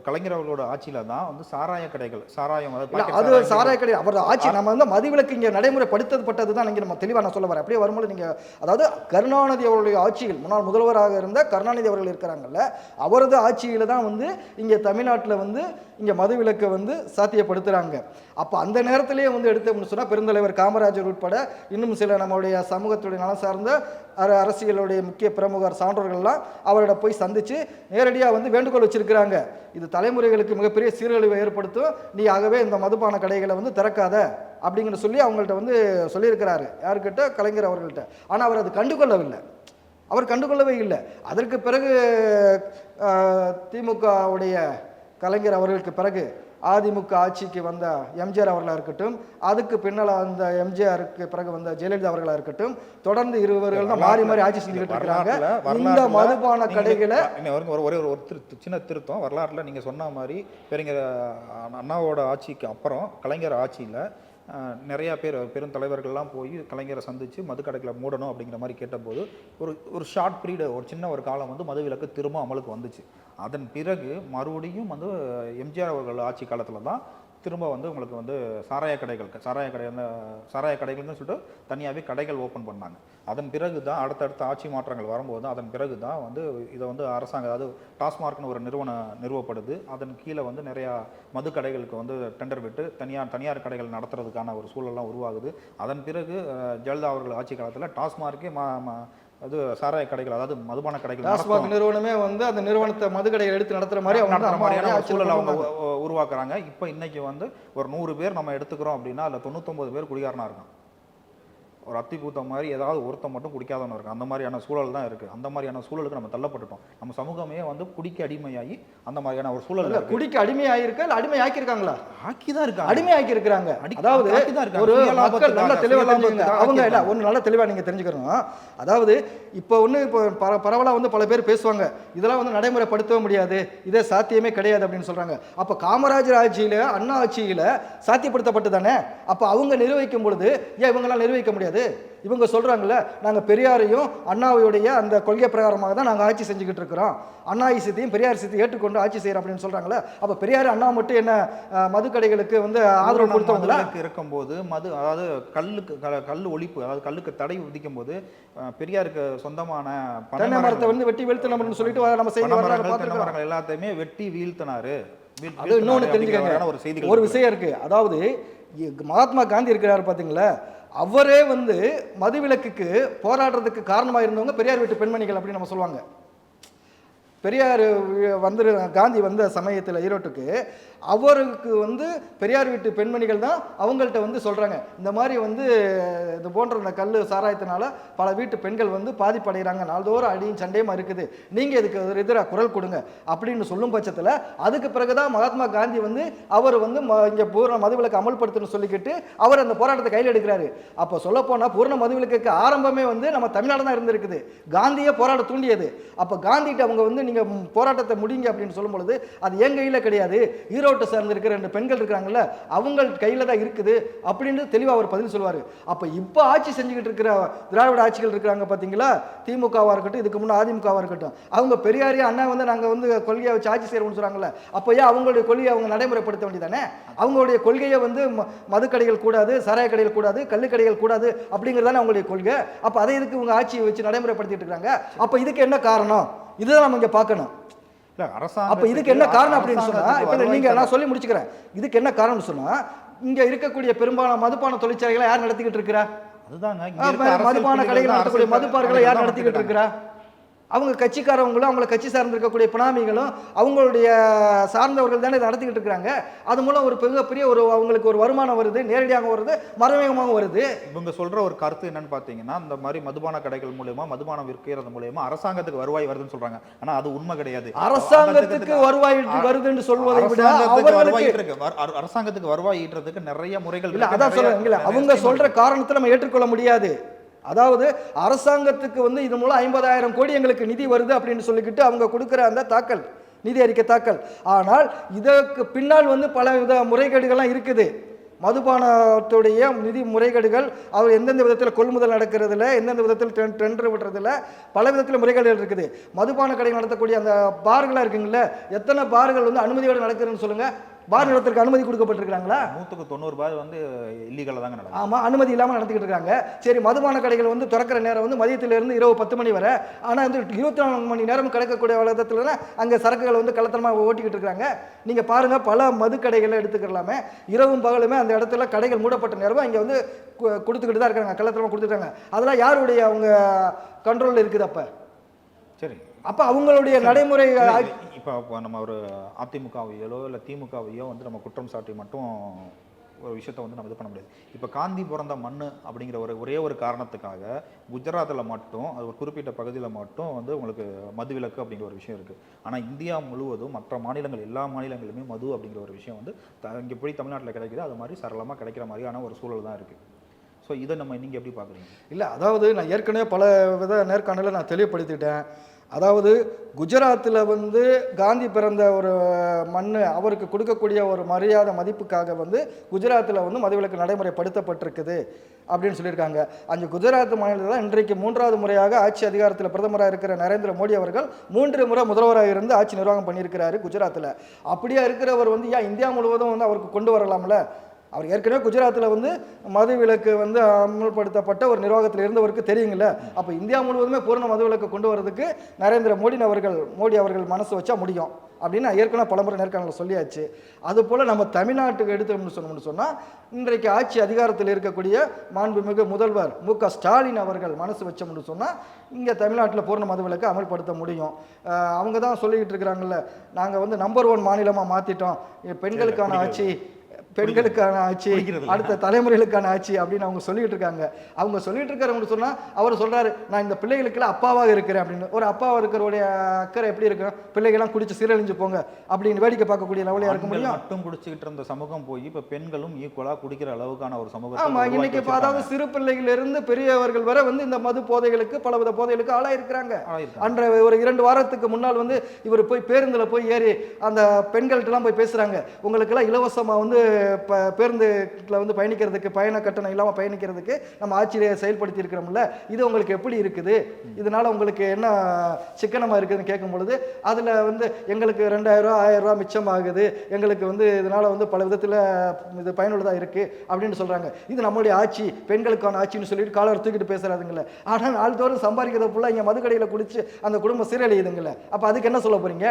கலைஞர் அவர்களோட ஆட்சியில தான் வந்து சாராய கடைகள் சாராயம்
அது சாராய கடை அவரது ஆட்சி நம்ம வந்து மதுவிலக்கு இங்க நடைமுறைப்படுத்தப்பட்டது தான் இங்க நம்ம தெளிவா நான் சொல்ல வரேன். அப்படியே வரும்போது நீங்க அதாவது கருணாநிதி அவருடைய ஆட்சியில் முன்னாள் முதல்வராக இருந்த கருணாநிதி அவர்கள் இருக்கிறாங்கல்ல அவரது ஆட்சியில தான் வந்து இங்க தமிழ்நாட்டுல வந்து இங்க மதுவிலக்கை வந்து சாத்தியப்படுத்துறாங்க. அப்ப அந்த நேரத்திலேயே வந்து எடுத்தோம்னு சொன்னா பெருந்தலைவர் காமராஜர் உட்பட இன்னும் சில நம்மளுடைய சமூகத்துடைய நலம் சார்ந்த அரசியலுடைய முக்கிய பிரமுகர் சான்றோர்கள்லாம் அவரோட போய் சந்தித்து நேரடியாக வந்து வேண்டுகோள் வச்சிருக்கிறாங்க. இது தலைமுறைகளுக்கு மிகப்பெரிய சீரழிவை ஏற்படுத்தும். நீ ஆகவே இந்த மதுபான கடைகளை வந்து திறக்காத அப்படிங்கிற சொல்லி அவங்கள்ட்ட வந்து சொல்லியிருக்கிறாரு. யாருக்கிட்ட? கலைஞர் அவர்கள்ட்ட. ஆனால் அவர் அது கண்டுகொள்ளவில்லை. அவர் கண்டுகொள்ளவே இல்லை. அதற்கு பிறகு திமுகவுடைய கலைஞர் அவர்களுக்கு பிறகு அதிமுக ஆட்சிக்கு வந்த எம்ஜிஆர் அவர்களாக இருக்கட்டும் அதுக்கு பின்னால் வந்த எம்ஜிஆருக்கு பிறகு வந்த ஜெயலலிதா அவர்களாக இருக்கட்டும் தொடர்ந்து இருவர்கள் தான் மாறி மாறி ஆட்சி செஞ்சுக்கிட்டு இருக்கிறாங்க.
வரலாற்றுல-
இந்த
வரலாற்றுல
மதுபான கடைகளை
ஒரு ஒரே ஒரு சின்ன திருத்தம் வரலாறுல நீங்க சொன்ன மாதிரி பெருங்கிற அண்ணாவோட ஆட்சிக்கு அப்புறம் கலைஞர் ஆட்சியில நிறையா பேர் பெருந்தலைவர்கள்லாம் போய் கலைஞரை சந்தித்து மதுக்கடைகளை மூடணும் அப்படிங்கிற மாதிரி கேட்டபோது ஒரு ஒரு ஷார்ட் பீரியட் ஒரு சின்ன ஒரு காலம் வந்து மதுவிலக்கு திரும்ப அமலுக்கு வந்துச்சு. அதன் பிறகு மறுபடியும் வந்து எம்ஜிஆர் அவர்கள் ஆட்சி காலத்தில் தான் திரும்ப வந்து உங்களுக்கு வந்து சாராய கடைகள் சாராய கடை வந்து சாராய கடைகள்னு சொல்லிட்டு தனியாகவே கடைகள் ஓப்பன் பண்ணாங்க. அதன் பிறகு தான் அடுத்தடுத்த ஆட்சி மாற்றங்கள் வரும்போது அதன் பிறகு தான் வந்து இதை வந்து அரசாங்கம் அதாவது டாஸ்மார்க்னு ஒரு நிறுவனம் நிறுவப்படுது. அதன் கீழே வந்து நிறையா மது கடைகளுக்கு வந்து டெண்டர் விட்டு தனியார் தனியார் கடைகள் நடத்துறதுக்கான ஒரு சூழல்லாம் உருவாகுது. அதன் பிறகு ஜெயலலிதா அவர்கள் ஆட்சி காலத்தில் டாஸ்மார்க்கே மா மா- அது சாராய கடைகள் அதாவது மதுபான கடைகள்
டாஸ்மாக். நிறுவனமே வந்து அந்த நிறுவனத்தை மதுக்கடையை எடுத்து நடத்துற மாதிரி அவங்க வந்து
நடத்துற மாதிரியான சூழல் அவங்க உருவாக்குறாங்க. இப்போ இன்னைக்கு வந்து ஒரு நூறு பேர் நம்ம எடுத்துக்கிறோம் அப்படின்னா அதில் தொண்ணூத்தொம்பது பேர் குடிகாரனா இருக்கான் ஒரு அத்தி பூத்த மாதிரி ஏதாவது ஒருத்தன் மட்டும் குடிக்காதவன் இருக்கு அந்த மாதிரியான சூழல் தான் இருக்கு. அந்த மாதிரியான சூழலுக்கு நம்ம தள்ளப்பட்டுட்டோம். நம்ம சமூகமே வந்து குடிக்க அடிமையாகி அந்த மாதிரியான ஒரு சூழல் இருக்கு.
குடிக்கு அடிமை ஆயிருக்கா இல்ல அடிமை ஆக்கியிருக்காங்களா
ஆக்கி தான் இருக்காங்க
அடிமை ஆக்கி இருக்கிறாங்க அதாவது. ஒரு மக்கள் நல்ல தெளிவா
சுய
தெரிஞ்சுக்கங்க.
லாபத்துக்காக
அவங்க இல்ல. ஒன்று நல்ல தெளிவா நீங்க தெரிஞ்சுக்கணும். அதாவது இப்போ ஒன்று இப்போ பர பரவலாக வந்து பல பேர் பேசுவாங்க. இதெல்லாம் வந்து நடைமுறைப்படுத்தவே முடியாது. இதே சாத்தியமே கிடையாது அப்படின்னு சொல்றாங்க. அப்போ காமராஜர் ஆட்சியில அண்ணா ஆட்சியில சாத்தியப்படுத்தப்பட்டு தானே அப்போ அவங்க நிர்வகிக்கும் பொழுது ஏன் இவங்கெல்லாம் நிர்வகிக்க முடியாது? இவங்க சொல்றாங்கல்ல நாங்க பெரியாரையும் அண்ணாவையுடைய அந்த கொள்கை பிரகாரமாக தான் நாங்க ஆட்சி செஞ்சுக்கிட்டு இருக்கிறோம். அண்ணா இசத்தையும் பெரியார் இசத்தையும் ஏற்றுக்கொண்டு ஆட்சி செய்யறோம் அப்படின்னு சொல்றாங்கல்ல. அப்ப பெரியார் அண்ணா மட்டும் என்ன மதுக்கடைகளுக்கு வந்து ஆதரவு கொடுத்தவங்களா?
இருக்கும்போது மது அதாவது கல்லுக்கு கல் ஒழிப்பு அதாவது கல்லுக்கு தடை விதிக்கும் போது பெரியாருக்கு சொந்தமான
தென்னை மரத்தை வந்து வெட்டி வீழ்த்தணும்னு சொல்லிட்டு நம்ம செய்தி
மரங்கள், எல்லாத்தையுமே வெட்டி வீழ்த்தினாரு.
இன்னொன்று தெரிஞ்சுக்கங்க.
ஒரு.
விஷயம் இருக்கு. அதாவது மகாத்மா காந்தி இருக்கிறாரு பாத்தீங்களா? அவரே வந்து மதுவிலக்குக்கு போராடுறதுக்கு காரணமாக இருந்தவங்க பெரியார் வீட்டு பெண்மணிகள் அப்படின்னு நம்ம சொல்லுவாங்க. பெரியார் வந்து காந்தி வந்த சமயத்தில் ஈரோட்டுக்கு அவருக்கு வந்து பெரியார் வீட்டு பெண்மணிகள் தான் அவங்கள்ட்ட வந்து சொல்கிறாங்க இந்த மாதிரி வந்து இது போன்ற இந்த கல் சாராயத்தினால பல வீட்டு பெண்கள் வந்து பாதிப்படைகிறாங்க. நாள்தோறும் அடியும் சண்டையுமா இருக்குது? நீங்கள் இதுக்கு ஒரு எதிராக குரல் கொடுங்க. அப்படின்னு சொல்லும் பட்சத்தில் அதுக்கு பிறகு தான் மகாத்மா காந்தி வந்து அவர் வந்து ம இங்கே பூர்ண மதுவிலக்கு அமல்படுத்தணும்னு சொல்லிக்கிட்டு அவர் அந்த போராட்டத்தை கையில் எடுக்கிறாரு. அப்போ சொல்லப்போனால் பூர்ண மதுவிலக்குக்கு ஆரம்பமே வந்து நம்ம தமிழ்நாடு தான் இருந்திருக்குது. காந்தியே போராட தூண்டியது. அப்போ காந்திகிட்ட அவங்க வந்து நீங்கள் போராட்டத்தை முடிங்க அப்படின்னு சொல்லும் பொழுது அது என் கையில் கிடையாது. ஈரோட்டை சார்ந்து இருக்கிற ரெண்டு பெண்கள் இருக்கிறாங்கல்ல அவங்க கையில் தான் இருக்குது அப்படின்னு தெளிவாக அவர் பதில் சொல்லுவார். அப்போ இப்போ ஆட்சி செஞ்சுக்கிட்டு இருக்கிற திராவிட ஆட்சிகள் இருக்கிறாங்க பார்த்தீங்களா திமுகவாக இருக்கட்டும் இதுக்கு முன்னே அதிமுகவாக இருக்கட்டும். அவங்க பெரியாரியா அண்ணா வந்து நாங்கள் வந்து கொள்கையை வச்சு ஆட்சி செய்கிறோம்னு சொல்கிறாங்கல்ல அப்போ ஏன் அவங்களுடைய கொள்கையை அவங்க நடைமுறைப்படுத்த வேண்டியதானே அவங்களுடைய கொள்கையை வந்து ம- மதுக்கடைகள் கூடாது சராய கடைகள் கூடாது கள்ளுக்கடைகள் கூடாது அப்படிங்கிறதானே அவங்களுடைய கொள்கை. அப்போ அதை இதுக்கு இவங்க ஆட்சியை வச்சு நடைமுறைப்படுத்திட்டு இருக்காங்க அப்போ இதுக்கு என்ன காரணம்? இதுதான் நம்ம இங்கே பார்க்கணும். அப்ப இதுக்கு என்ன காரணம் அப்படின்னு சொன்னா இப்ப நீங்க நான் சொல்லி முடிச்சுக்கிறேன். இதுக்கு என்ன காரணம்னு சொன்னா இங்க இருக்கக்கூடிய பெரும்பாலான மதுபான தொழிற்சாலைகளை யார் நடத்திக்கிட்டு இருக்கிறா? மதுபான கடைகள் நடத்தக்கூடிய மதுபார்களை யார் நடத்திக்கிட்டு இருக்கிறா? அவங்க கட்சிக்காரவங்களும் அவங்கள கட்சி சார்ந்திருக்கக்கூடிய பினாமிகளும் அவங்களுடைய சார்ந்தவர்கள் தானே இதை நடத்திக்கிட்டு இருக்கிறாங்க. அது மூலம் ஒரு மிகப்பெரிய ஒரு அவங்களுக்கு ஒரு வருமானம் வருது நேரடியாக வருது மறைமுகமாக வருது.
இவங்க சொல்ற ஒரு கருத்து என்னன்னு பாத்தீங்கன்னா இந்த மாதிரி மதுபான கடைகள் மூலியமா மதுபானம் விற்கிறது மூலியமா அரசாங்கத்துக்கு வருவாய் வருதுன்னு சொல்றாங்க. ஆனா அது உண்மை கிடையாது.
அரசாங்கத்துக்கு வருவாய் வருதுன்னு சொல்வதை விட
அரசாங்கத்துக்கு வருவாய் ஈட்டுறதுக்கு, நிறைய முறைகள்
இல்ல அதான்
நிறைய
அவங்க சொல்ற. காரணத்தை நம்ம ஏற்றுக்கொள்ள முடியாது. அதாவது அரசாங்கத்துக்கு வந்து இது மூலம் ஐம்பதாயிரம் கோடி எங்களுக்கு நிதி வருது அப்படின்னு சொல்லிக்கிட்டு அவங்க கொடுக்குற அந்த தாக்கல் நிதி அறிக்கை தாக்கல். ஆனால் இதற்கு பின்னால் வந்து பல வித முறைகேடுகள்லாம் இருக்குது. மதுபானத்துடைய நிதி முறைகேடுகள் அவர் எந்தெந்த விதத்தில் கொள்முதல் நடக்கிறதுல எந்தெந்த விதத்தில் டெண்டர் விடுறதுல பல விதத்தில் முறைகேடுகள் இருக்குது. மதுபான கடை நடத்தக்கூடிய அந்த பார்களாக இருக்குங்களே எத்தனை பார்கள் வந்து அனுமதியோடு நடக்குதுன்னு சொல்லுங்கள் பார் நடத்துறதுக்கு அனுமதி கொடுக்கப்பட்டிருக்கிறாங்களா?
நூத்துக்கு தொண்ணூறு ரூபாய் வந்து இல்லீகலா தாங்க நடக்கும்
ஆமாம் அனுமதி இல்லாமல் நடத்திக்கிட்டு இருக்காங்க. சரி மதுபான கடைகள் வந்து திறக்கிற நேரம் வந்து மதியத்திலிருந்து இரவு பத்து மணி வரை. ஆனால் வந்து இருபத்தி நாலு மணி நேரம் கிடைக்கக்கூடிய விதத்தில் அங்கே சரக்குகள் வந்து கள்ளத்தனமாக ஓட்டிக்கிட்டு இருக்காங்க. நீங்கள் பாருங்கள் பல மது கடைகளை எடுத்துக்கலாமே. இரவும் பகலுமே அந்த இடத்துல கடைகள் மூடப்பட்ட நேரமும் இங்கே வந்து கொடுத்துக்கிட்டு தான் இருக்காங்க கள்ளத்தனமாக கொடுத்துட்டாங்க அதெல்லாம் யாருடைய அவங்க கண்ட்ரோலில் இருக்குது அப்போ?
சரி
அப்போ அவங்களுடைய நடைமுறை
இப்போ இப்போ நம்ம ஒரு அதிமுகவையோ இல்லை திமுகவையோ வந்து நம்ம குற்றம் சாட்டி மட்டும் ஒரு விஷயத்தை வந்து நம்ம இது பண்ண முடியாது. இப்போ காந்தி பிறந்த மண் அப்படிங்கிற ஒரு ஒரே ஒரு காரணத்துக்காக குஜராத்தில் மட்டும் அது ஒரு குறிப்பிட்ட பகுதியில் மட்டும் வந்து உங்களுக்கு மதுவிலக்கு அப்படிங்கிற ஒரு விஷயம் இருக்குது ஆனால் இந்தியா முழுவதும் மற்ற மாநிலங்கள் எல்லா மாநிலங்களிலுமே மது அப்படிங்கிற ஒரு விஷயம் வந்து த இங்கே எப்படி தமிழ்நாட்டில் கிடைக்குது. அது மாதிரி சரளமாக கிடைக்கிற மாதிரியான ஒரு சூழல் தான் இருக்குது ஸோ இதை நம்ம நீங்கள் எப்படி பார்க்குறீங்க
இல்லை அதாவது நான் ஏற்கனவே பல வித நேர்காணலை நான் தெளிவுபடுத்திட்டேன். அதாவது குஜராத்தில் வந்து காந்தி பிறந்த ஒரு மண் அவருக்கு கொடுக்கக்கூடிய ஒரு மரியாதை மதிப்புக்காக வந்து குஜராத்தில் வந்து மதுவிலக்கு நடைமுறைப்படுத்தப்பட்டிருக்குது அப்படின்னு சொல்லியிருக்காங்க. அந்த குஜராத் மாநிலத்தில் தான் இன்றைக்கு மூன்றாவது முறையாக ஆட்சி அதிகாரத்தில் பிரதமராக இருக்கிற நரேந்திர மோடி அவர்கள் மூன்று முறை முதல்வராக இருந்து ஆட்சி நிர்வாகம் பண்ணியிருக்கிறாரு குஜராத்தில். அப்படியே இருக்கிறவர் வந்து ஏன் இந்தியா முழுவதும் வந்து அவருக்கு கொண்டு வரலாம்ல? அவர் ஏற்கனவே குஜராத்தில் வந்து மது விலக்கு வந்து அமல்படுத்தப்பட்ட ஒரு நிர்வாகத்தில் இருந்தவருக்கு தெரியுங்கல்ல அப்போ இந்தியா முழுவதுமே பூரண மது விலக்கு கொண்டு வரதுக்கு நரேந்திர மோடி அவர்கள் மோடி அவர்கள் மனசு வச்சா முடியும். அப்படின்னு ஏற்கனவே பலமுறை நேர்காணல சொல்லியாச்சு. அதுபோல் நம்ம தமிழ்நாட்டுக்கு எடுத்தோம்னு சொன்னோம்னு சொன்னால் இன்றைக்கு ஆட்சி அதிகாரத்தில் இருக்கக்கூடிய மாண்புமிகு முதல்வர் மு க ஸ்டாலின் அவர்கள் மனசு வச்சோம்னு சொன்னால் இங்கே தமிழ்நாட்டில் பூர்ண மது விலக்கு அமல்படுத்த முடியும். அவங்க தான் சொல்லிக்கிட்டு இருக்கிறாங்கல்ல நாங்கள் வந்து நம்பர் ஒன் மாநிலமாக மாற்றிட்டோம் பெண்களுக்கான ஆட்சி பெண்களுக்கான ஆட்சி. அடுத்த தலைமுறைகளுக்கான ஆட்சி அப்படின்னு அவங்க சொல்லிட்டு இருக்காங்க அவங்க சொல்லிட்டு இருக்காரு சொன்னா அவர் சொல்றாரு நான் இந்த பிள்ளைகளுக்கெல்லாம் அப்பாவாக இருக்கிறேன் அப்படின்னு ஒரு அப்பாவா இருக்கிறவருடைய அக்கறை எப்படி இருக்கும் பிள்ளைகள்லாம் குடிச்சு சீரழிஞ்சு போங்க அப்படின்னு வேடிக்கை பார்க்கக்கூடிய லெவலியா இருக்க முடியும்
மட்டும் குடிச்சுக்கிட்டு இருந்த சமூகம் போய் இப்போ பெண்களும் ஈக்குவலாக குடிக்கிற அளவுக்கான ஒரு சமூகத்தை
ஆமா
உருவாக்கி
இன்னைக்கு. அதாவது சிறு பிள்ளைகள் இருந்து பெரியவர்கள் வரை வந்து இந்த மது போதைகளுக்கு பலவித போதைகளுக்கு ஆளாயிருக்கிறாங்க. அன்ற ஒரு இரண்டு வாரத்துக்கு முன்னால் வந்து இவர் போய் பேருந்துல போய் ஏறி அந்த பெண்கள்ட்டலாம் போய் பேசுறாங்க உங்களுக்கெல்லாம் இலவசமா வந்து ப- பேருந்துல வந்து பயணிக்கிறதுக்கு பயண கட்டணம் இல்லாமல் பயணிக்கிறதுக்கு நம்ம ஆட்சியை செயல்படுத்தி இருக்கிறோம்ல இது உங்களுக்கு எப்படி இருக்குது? இதனால உங்களுக்கு என்ன சிக்கனமாக இருக்குதுன்னு கேட்கும் பொழுது அதில் வந்து எங்களுக்கு ரெண்டாயிரம் ரூபா மிச்சம் ஆகுது எங்களுக்கு வந்து இதனால் வந்து பல விதத்தில் இது பயனுள்ளதாக இருக்குது அப்படின்னு சொல்கிறாங்க இது நம்மளுடைய ஆட்சி பெண்களுக்கான ஆட்சின்னு சொல்லிட்டு காலர் தூக்கிட்டு பேசுறாதுங்களே ஆனா நாள்தோறும் சம்பாதிக்கிறத ஃபுல்லாக இங்கே மதுக்கடையில் குடிச்சு அந்த குடும்பம் சீரழியுதுங்களே அப்போ அதுக்கு என்ன சொல்ல போகிறீங்க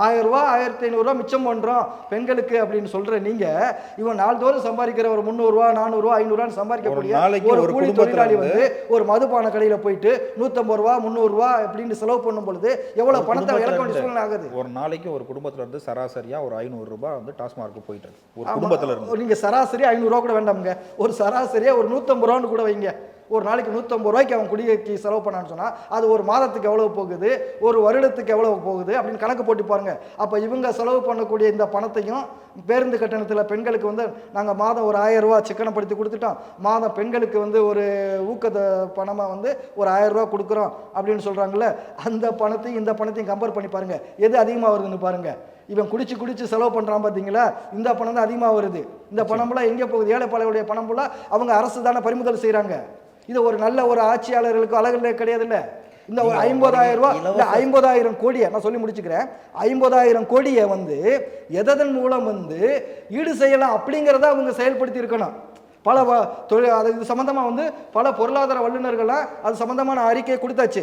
ஆயிரம் ரூபா ஆயிரத்தி ஐநூறுரூவா மிச்சம் பண்ணுறோம் பெண்களுக்கு அப்படின்னு சொல்கிற நீங்கள் இவன் நாள்தோறும் சம்பாதிக்கிற ஒரு முந்நூறுரூவா நானூறுரூவா ஐநூறுரூவான்னு சம்பாதிக்கக்கூடிய
ஒரு
கூலி தொழிலாளி வந்து ஒரு மதுபான கடையில் போயிட்டு நூற்றம்பது ரூபா முந்நூறுரூவா அப்படின்னு செலவு பண்ணும் பொழுது எவ்வளோ பணத்தை இழக்க வேண்டிய சூழ்நிலை ஆகுது?
ஒரு நாளைக்கு ஒரு குடும்பத்துல இருந்து சராசரியா ஒரு ஐநூறு ரூபாய் வந்து டாஸ்மார்க்கு போயிட்டு இருக்கு. ஒரு குடும்பத்துல இருந்து.
நீங்க சராசரி ஐநூறுரூவா கூட வேண்டாமுங்க. ஒரு சராசரியா ஒரு நூற்றம்பது ரூபான்னு கூட வைங்க. ஒரு நாளைக்கு நூற்றம்பது ரூபாய்க்கு அவன் குடிக்கு செலவு பண்ணான்னு சொன்னால் அது ஒரு மாதத்துக்கு எவ்வளோ போகுது? ஒரு வருடத்துக்கு எவ்வளோ போகுது? அப்படின்னு கணக்கு போட்டு பாருங்கள் அப்போ இவங்க செலவு பண்ணக்கூடிய இந்த பணத்தையும் பேருந்து கட்டணத்தில் பெண்களுக்கு வந்து நாங்கள் மாதம் ஒரு ஆயரூவா சிக்கனப்படுத்தி கொடுத்துட்டோம். மாதம் பெண்களுக்கு வந்து ஒரு ஊக்கத்தை பணமாக வந்து ஒரு ஆயரூவா கொடுக்குறோம் அப்படின்னு சொல்கிறாங்கல்ல அந்த பணத்தையும் இந்த பணத்தையும் கம்பேர் பண்ணி பாருங்கள் எது அதிகமாக வருதுன்னு பாருங்கள் இவன் குடிச்சு குடிச்சு செலவு பண்ணுறான் பார்த்தீங்களா இந்த பணம் தான் அதிகமாக வருது. இந்த பணம்லாம் எங்கே போகுது? ஏழைப்பாளையுடைய பணம் ஃபுல்லாக அவங்க அரசு தானே பறிமுதல் செய்கிறாங்க இது ஒரு நல்ல ஒரு ஆட்சியாளர்களுக்கு அழகு கிடையாதுல்ல? இந்த ஒரு ஐம்பதாயிரம் ரூபா இந்த ஐம்பதாயிரம் கோடியை நான் சொல்லி முடிச்சுக்கிறேன். ஐம்பதாயிரம் கோடியை வந்து எதன் மூலம் வந்து ஈடு செய்யலாம் அப்படிங்கிறத அவங்க செயல்படுத்தி இருக்கணும். பல தொழில் அது இது சம்மந்தமாக வந்து பல பொருளாதார வல்லுநர்கள்லாம் அது சம்மந்தமான அறிக்கையை கொடுத்தாச்சு.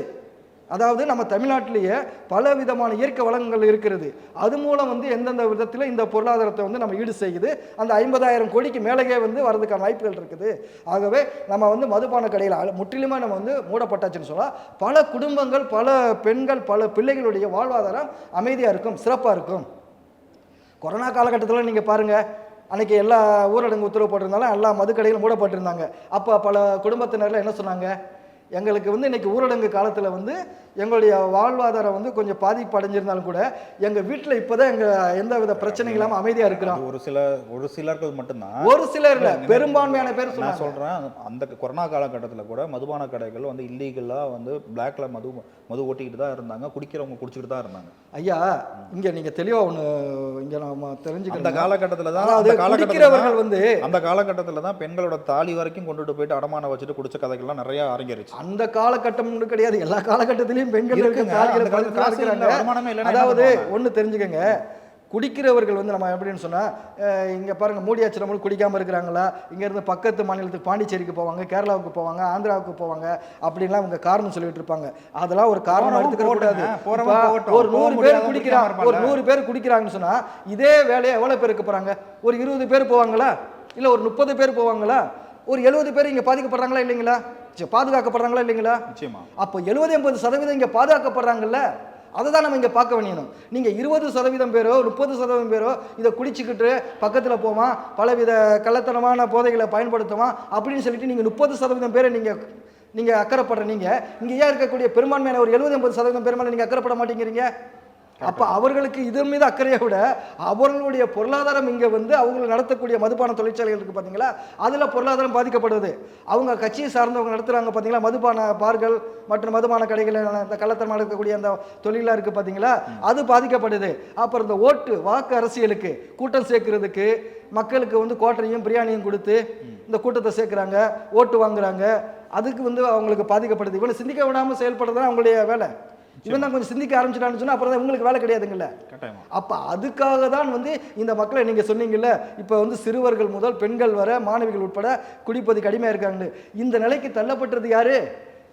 அதாவது நம்ம தமிழ்நாட்டிலேயே பல விதமான இயற்கை வளங்கள் இருக்கிறது. அது மூலம் வந்து எந்தெந்த விதத்தில் இந்த பொருளாதாரத்தை வந்து நம்ம ஈடு செய்யுது? அந்த ஐம்பதாயிரம் கோடிக்கு மேலேயே வந்து வரதுக்கான வாய்ப்புகள் இருக்குது. ஆகவே நம்ம வந்து மதுபான கடையில் முற்றிலுமே நம்ம வந்து மூடப்பட்டாச்சுன்னு சொன்னால் பல குடும்பங்கள் பல பெண்கள் பல பிள்ளைகளுடைய வாழ்வாதாரம் அமைதியாக இருக்கும் சிறப்பாக இருக்கும். கொரோனா காலகட்டத்தில் நீங்கள் பாருங்கள் அன்னைக்கு எல்லா ஊரடங்கு உத்தரவு போட்டிருந்தாலும் எல்லா மதுக்கடைகளும் மூடப்பட்டிருந்தாங்க. அப்போ பல குடும்பத்தினர்லாம் என்ன சொன்னாங்க? எங்களுக்கு வந்து இன்னைக்கு ஊரடங்கு காலத்தில் வந்து எங்களுடைய வாழ்வாதாரம் வந்து கொஞ்சம் பாதிப்பு அடைஞ்சிருந்தாலும் கூட எங்கள் வீட்டில் இப்போ தான் எங்கள் எந்த வித பிரச்சனையும் இல்லாமல் அமைதியாக இருக்கிறோம்.
ஒரு சில ஒரு சிலர்கள் மட்டும்தான்.
ஒரு சிலர் இல்லை பெரும்பான்மையான பேர்
நான் சொல்றேன் அந்த கொரோனா காலகட்டத்தில் கூட மதுபான கடைகள் வந்து இல்லீகலா வந்து பிளாக்ல மது மது ஓட்டிக்கிட்டு தான் இருந்தாங்க குடிக்கிறவங்க குடிச்சிட்டு தான் இருந்தாங்க.
ஐயா இங்கே நீங்கள் தெளிவாக ஒன்று இங்கே நம்ம
அந்த
தெரிஞ்சுக்கணும்
காலகட்டத்தில் தான் அந்த காலகட்டத்தில்
வந்து
அந்த காலகட்டத்தில் தான் பெண்களோட தாலி வரைக்கும் கொண்டுட்டு போயிட்டு அடமானம் வச்சுட்டு குடிச்ச கதைகள்லாம் நிறைய அரங்கேறிச்சு.
அந்த காலகட்டம்னு கிடையாது. எல்லா காலகட்டத்திலையும் பெண்கள்
அந்த இல்ல, என்ன
அதாவது? ஒண்ணு தெரிஞ்சுக்கங்க. குடிக்கிறவர்கள் வந்து நம்ம எப்படின்னு சொன்னா அஹ், இங்க பாருங்க மூடியாச்சு நம்மளும் குடிக்காம இருக்கிறாங்களா? இங்க இருந்து பக்கத்து மாநிலத்துக்கு பாண்டிச்சேரிக்கு போவாங்க கேரளாவுக்கு போவாங்க ஆந்திராவுக்கு போவாங்க அப்படின்லாம் அவங்க காரணம் சொல்லிட்டு இருப்பாங்க. அதெல்லாம் ஒரு காரணம் எடுத்துக்க கூடாது. ஒரு நூறு பேர் குடிக்கிறாங்க ஒரு நூறு பேர் குடிக்கிறாங்கன்னு சொன்னா இதே வேலையை எவ்வளவு பேர் இருக்க போறாங்க? ஒரு இருபது பேர் போவாங்களா? இல்ல ஒரு முப்பது பேர் போவாங்களா? ஒரு எழுபது பேர் இங்க பாதிக்கப்படுறாங்களா இல்லைங்களா? பாதுகாக்கப்படுறாங்களா இல்லைங்களா?
நிச்சயமா.
அப்போ எழுபது எண்பது சதவீதம் இங்கே பாதுகாக்கப்படுறாங்கல்ல? அதை தான் நம்ம இங்கே பார்க்க வேண்டியணும் நீங்கள் இருபது சதவீதம் பேரோ முப்பது சதவீதம் பேரோ இதை குடிச்சிக்கிட்டு பக்கத்தில் போவான் பலவித கள்ளத்தனமான போதைகளை பயன்படுத்துவான் அப்படின்னு சொல்லிட்டு நீங்கள் முப்பது சதவீதம் பேரை நீங்கள் நீங்கள் அக்கறைப்படுற நீங்கள் இங்கே ஏன் இருக்கக்கூடிய பெரும்பான்மையான ஒரு எழுபது எண்பது சதவீதம் பேர் மேலே நீங்கள் அக்கறைப்பட மாட்டேங்கிறீங்க. அப்போ அவர்களுக்கு இதன் மீது அக்கறையை விட அவர்களுடைய பொருளாதாரம் இங்கே வந்து அவங்க நடத்தக்கூடிய மதுபான தொழிற்சாலைகள் இருக்குது பார்த்தீங்களா அதில் பொருளாதாரம் பாதிக்கப்படுது. அவங்க கட்சியை சார்ந்தவங்க நடத்துகிறாங்க பார்த்தீங்களா மதுபான பார்கள் மற்றும் மதுபான கடைகள் இந்த கள்ளத்தனமாக இருக்கக்கூடிய அந்த தொழிலாக இருக்குது பார்த்தீங்களா அது பாதிக்கப்படுது. அப்புறம் இந்த ஓட்டு வாக்கு அரசியலுக்கு கூட்டம் சேர்க்கறதுக்கு மக்களுக்கு வந்து கோட்டரையும் பிரியாணியும் கொடுத்து இந்த கூட்டத்தை சேர்க்குறாங்க ஓட்டு வாங்குறாங்க. அதுக்கு வந்து அவங்களுக்கு பாதிக்கப்படுது. இவனை சிந்திக்க விடாமல் செயல்படுறது தான் அவங்களுடைய வேலை. இவன் தான் கொஞ்சம் சிந்திக்க ஆரம்பிச்சிட்டான்னு சொன்னா அப்புறம் தான் உங்களுக்கு வேலை கிடையாதுங்கல்ல. அப்போ அதுக்காக தான் வந்து இந்த மக்களை நீங்கள் சொன்னீங்கல்ல இப்போ வந்து சிறுவர்கள் முதல் பெண்கள் வர மாணவிகள் உட்பட குடிப்பதுக்கு அடிமையாக இருக்காங்க இந்த நிலைக்கு தள்ளப்பட்டது யாரு?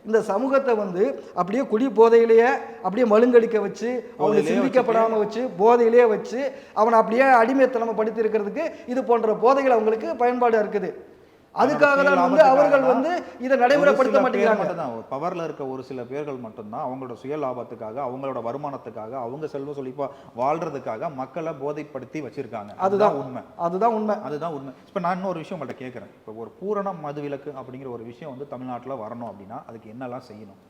இந்த சமூகத்தை வந்து அப்படியே குடி போதையிலேயே அப்படியே மழுங்கடிக்க வச்சு அவனை
போதையிலேயே
சிந்திக்கப்படாமல் வச்சு போதையிலேயே வச்சு அவனை அப்படியே அடிமைத்தனமா படுத்தி இருக்கிறதுக்கு இது போன்ற போதைகள் அவங்களுக்கு பயன்பாடு இருக்குது. அதுக்காக தான் வந்து அவர்கள் வந்து இதை நடைமுறைப்படுத்த மாட்டேங்கிறாங்க.
பவர்ல இருக்க ஒரு சில பேர்கள் மட்டும்தான் அவங்களோட சுய லாபத்துக்காக அவங்களோட வருமானத்துக்காக அவங்க செல்வ செழிப்பா வாழ்றதுக்காக மக்களை போதைப்படுத்தி வச்சிருக்காங்க. அதுதான் உண்மை.
அதுதான் உண்மை.
அதுதான் உண்மை. இப்போ நான் இன்னொரு விஷயம் உங்கள்கிட்ட கேட்குறேன். இப்போ ஒரு பூரண மதுவிலக்கு அப்படிங்கிற ஒரு விஷயம் வந்து தமிழ்நாட்டுல வரணும் அப்படின்னா அதுக்கு என்னெல்லாம் செய்யணும்?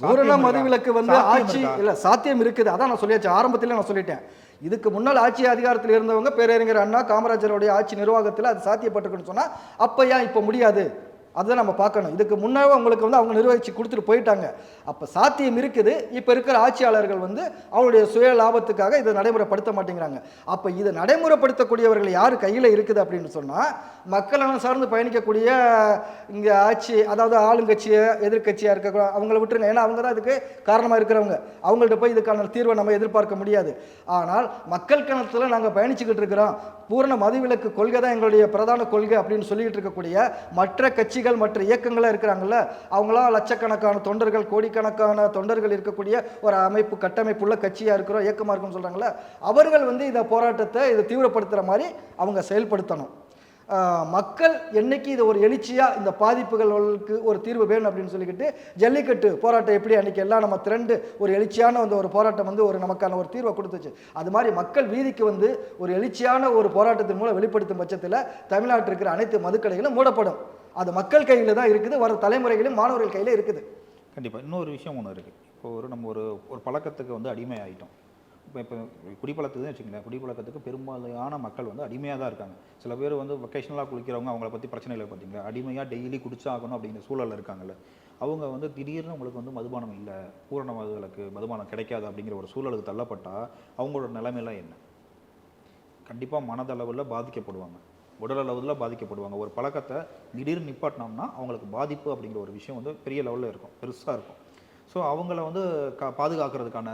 பூரண மதுவிலக்கு? வந்து ஆட்சி? இல்ல சாத்தியம் இருக்குது. அதான் நான் சொல்லியாச்சு. ஆரம்பத்திலே நான் சொல்லிட்டேன். இதுக்கு முன்னால் ஆட்சி அதிகாரத்தில் இருந்தவங்க பேரறிஞர் அண்ணா காமராஜருடைய ஆட்சி நிர்வாகத்தில் அது சாத்தியப்பட்டிருக்குன்னு சொன்னால் அப்போ ஏன் இப்போ முடியாது? அதுதான் நம்ம பார்க்கணும். இதுக்கு முன்னாவே அவங்களுக்கு வந்து அவங்க நிர்வகித்து கொடுத்துட்டு போயிட்டாங்க. அப்போ சாத்தியம் இருக்குது. இப்போ இருக்கிற ஆட்சியாளர்கள் வந்து அவங்களுடைய சுய லாபத்துக்காக இதை நடைமுறைப்படுத்த மாட்டேங்கிறாங்க. அப்போ இதை நடைமுறைப்படுத்தக்கூடியவர்கள் யார் கையில் இருக்குது அப்படின்னு சொன்னால் மக்கள் நலன் சார்ந்து பயணிக்கக்கூடிய இங்கே ஆட்சி அதாவது ஆளுங்கட்சியை எதிர்க்கட்சியாக இருக்க அவங்கள விட்டுருங்க. ஏன்னா அவங்க தான் இதுக்கு காரணமாக இருக்கிறவங்க. அவங்கள்ட்ட போய் இதுக்கான தீர்வை நம்ம எதிர்பார்க்க முடியாது. ஆனால் மக்கள் கணத்தில் நாங்கள் பயணிச்சுக்கிட்டு இருக்கிறோம். பூரண மதுவிலக்கு கொள்கை தான் எங்களுடைய பிரதான கொள்கை அப்படின்னு சொல்லிட்டு இருக்கக்கூடிய மற்ற கட்சிகள் மற்ற இயக்கங்களாக இருக்கிறாங்கல்ல அவங்களாம் லட்சக்கணக்கான தொண்டர்கள் கோடிக்கணக்கான தொண்டர்கள் இருக்கக்கூடிய ஒரு அமைப்பு கட்டமைப்புள்ள கட்சியாக இருக்கிறோம் இயக்கமாக இருக்கும்னு சொல்கிறாங்களே அவர்கள் வந்து இந்த போராட்டத்தை இதை தீவிரப்படுத்துகிற மாதிரி அவங்க செயல்படுத்தணும். மக்கள் என்னைக்கு இது ஒரு எழுச்சியாக இந்த பாதிப்புகளுக்கு ஒரு தீர்வு வேணும் அப்படின்னு சொல்லிக்கிட்டு ஜல்லிக்கட்டு போராட்டம் எப்படி அன்னைக்கு எல்லாம் நம்ம திரண்டு ஒரு எழுச்சியான அந்த ஒரு போராட்டம் வந்து ஒரு நமக்கான ஒரு தீர்வை கொடுத்துச்சு. அது மாதிரி மக்கள் வீதிக்கு வந்து ஒரு எழுச்சியான ஒரு போராட்டத்தின் மூலம் வெளிப்படுத்தும் பட்சத்தில் தமிழ்நாட்டில் இருக்கிற அனைத்து மதுக்கடைகளும் மூடப்படும். அது மக்கள் கையில் தான் இருக்குது வர தலைமுறைகளும் மாணவர்கள் கையில் இருக்குது.
கண்டிப்பாக இன்னொரு விஷயம் ஒன்று இருக்குது இப்போ ஒரு நம்ம ஒரு ஒரு பழக்கத்துக்கு வந்து அடிமை ஆகிட்டோம் இப்போ இப்போ குடிப்பழக்கத்துக்கு வச்சுக்கோங்களேன். குடிப்பழக்கத்துக்கு பெரும்பாலான மக்கள் வந்து அடிமையாக தான் இருக்காங்க. சில பேர் வந்து வொக்கேஷனலாக குளிக்கிறவங்க அவங்கள பற்றி பிரச்சனை இல்லை பார்த்தீங்களா? அடிமையாக டெய்லி குடிச்சாகணும் அப்படிங்கிற சூழலில் இருக்காங்கல்ல. அவங்க வந்து திடீர்னு உங்களுக்கு வந்து மதுபானம் இல்லை. பூரண மதுபானம் கிடைக்காது அப்படிங்கிற ஒரு சூழலுக்கு தள்ளப்பட்டால் அவங்களோட நிலைமையெல்லாம் என்ன? கண்டிப்பாக மனதளவில் பாதிக்கப்படுவாங்க. உடல் அளவில் பாதிக்கப்படுவாங்க. ஒரு பழக்கத்தை திடீர்னு நிப்பாட்டினோம்னா அவங்களுக்கு பாதிப்பு அப்படிங்கிற ஒரு விஷயம் வந்து பெரிய லெவலில் இருக்கும். பெருசாக இருக்கும். ஸோ அவங்கள வந்து கா பாதுகாக்கிறதுக்கான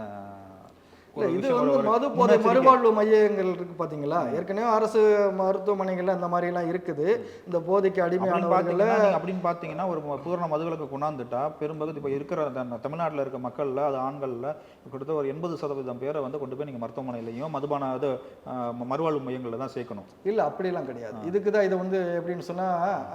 இது வந்து மது போதை. மறுவாழ்வு மையங்கள் இருக்கு பாத்தீங்களா? ஏற்கனவே அரசு மருத்துவமனைகள்ல இந்த மாதிரி எல்லாம் இருக்குது. இந்த போதைக்கு அடிமையானவர்கள
நீங்க அப்படின்னு பார்த்தீங்கன்னா ஒரு பூரண மதுவிலக்கு கொண்டாந்துட்டா பெரும்பகுதி இப்போ இருக்கிற தமிழ்நாட்டில் இருக்க மக்கள்ல அது ஆண்கள்ல கிட்டத்தட்ட ஒரு எண்பது சதவீதம் பேரை வந்து கொண்டு போய் நீங்கள் மருத்துவமனையிலையும் மதுபான இது மறுவாழ்வு மையங்களில் தான் சேர்க்கணும்.
இல்ல அப்படிலாம் கிடையாது. இதுக்கு தான் இது வந்து எப்படின்னு சொன்னா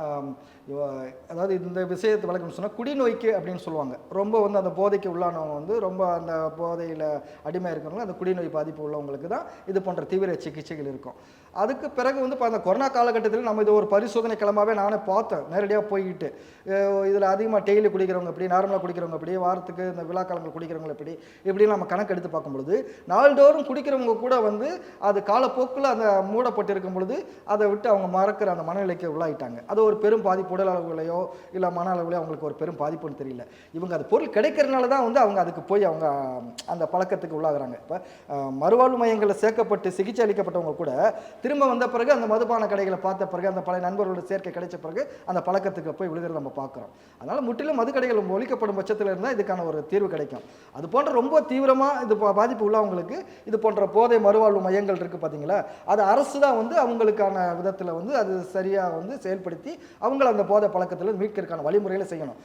ஆம், இவ- அதாவது இந்த விஷயத்தை வழக்கம் சொன்னா குடிநோய்க்கு அப்படின்னு சொல்லுவாங்க. ரொம்ப வந்து அந்த போதைக்கு உள்ளானவங்க வந்து ரொம்ப அந்த போதையில அடிமை இருக்கிறவங்க அந்த குடிநோய் பாதிப்பு உள்ளவங்களுக்கு தான் இது போன்ற தீவிர சிகிச்சைகள் இருக்கும். அதுக்கு பிறகு வந்து இப்போ அந்த கொரோனா காலகட்டத்தில் நம்ம இது ஒரு பரிசோதனை கிளம்பாவே நானே பார்த்தேன். நேரடியாக போய்கிட்டு இதில் அதிகமாக டெய்லி குடிக்கிறவங்க எப்படி நார்மலாக குடிக்கிறவங்க எப்படி வாரத்துக்கு இந்த விழா காலங்கள் குடிக்கிறவங்க எப்படி இப்படின்னு நம்ம கணக்கு எடுத்து பார்க்கும் பொழுது நாள்தோறும் குடிக்கிறவங்க கூட வந்து அது காலப்போக்கில் அந்த மூடப்பட்டிருக்கும் பொழுது அதை விட்டு அவங்க மறக்கிற அந்த மனநிலைக்கு உள்ளாயிட்டாங்க. அது ஒரு பெரும் பாதிப்பு உடல் அளவுலையோ இல்லை மன அளவுலையோ அவங்களுக்கு ஒரு பெரும் பாதிப்புன்னு தெரியல. இவங்க அது பொருள் கிடைக்கிறனால தான் வந்து அவங்க அதுக்கு போய் அவங்க அந்த பழக்கத்துக்கு உள்ளாகிறாங்க. இப்போ மறுவாழ்வு மையங்களில் சேர்க்கப்பட்டு சிகிச்சை அளிக்கப்பட்டவங்க கூட திரும்ப வந்த பிறகு அந்த மதுபான கடைகளை பார்த்த பிறகு அந்த பழைய நண்பர்களோட சேர்க்கை கிடைச்ச பிறகு அந்த பழக்கத்துக்கு போய் விழுகிறத நம்ம பார்க்குறோம். அதனால் முற்றிலும் மது கடைகள் ஒழிக்கப்படும் பட்சத்தில் இருந்தால் இதுக்கான ஒரு தீர்வு கிடைக்கும். அது போன்ற ரொம்ப தீவிரமாக இது பாதிப்பு உள்ளவங்களுக்கு இது போன்ற போதை மறுவாழ்வு மையங்கள் இருக்குது பார்த்தீங்களா அது அரசு தான் வந்து அவங்களுக்கான விதத்தில் வந்து அது சரியாக வந்து செயல்படுத்தி அவங்கள அந்த போதை பழக்கத்தில் மீட்கிறதுக்கான வழிமுறைகளை செய்யணும்.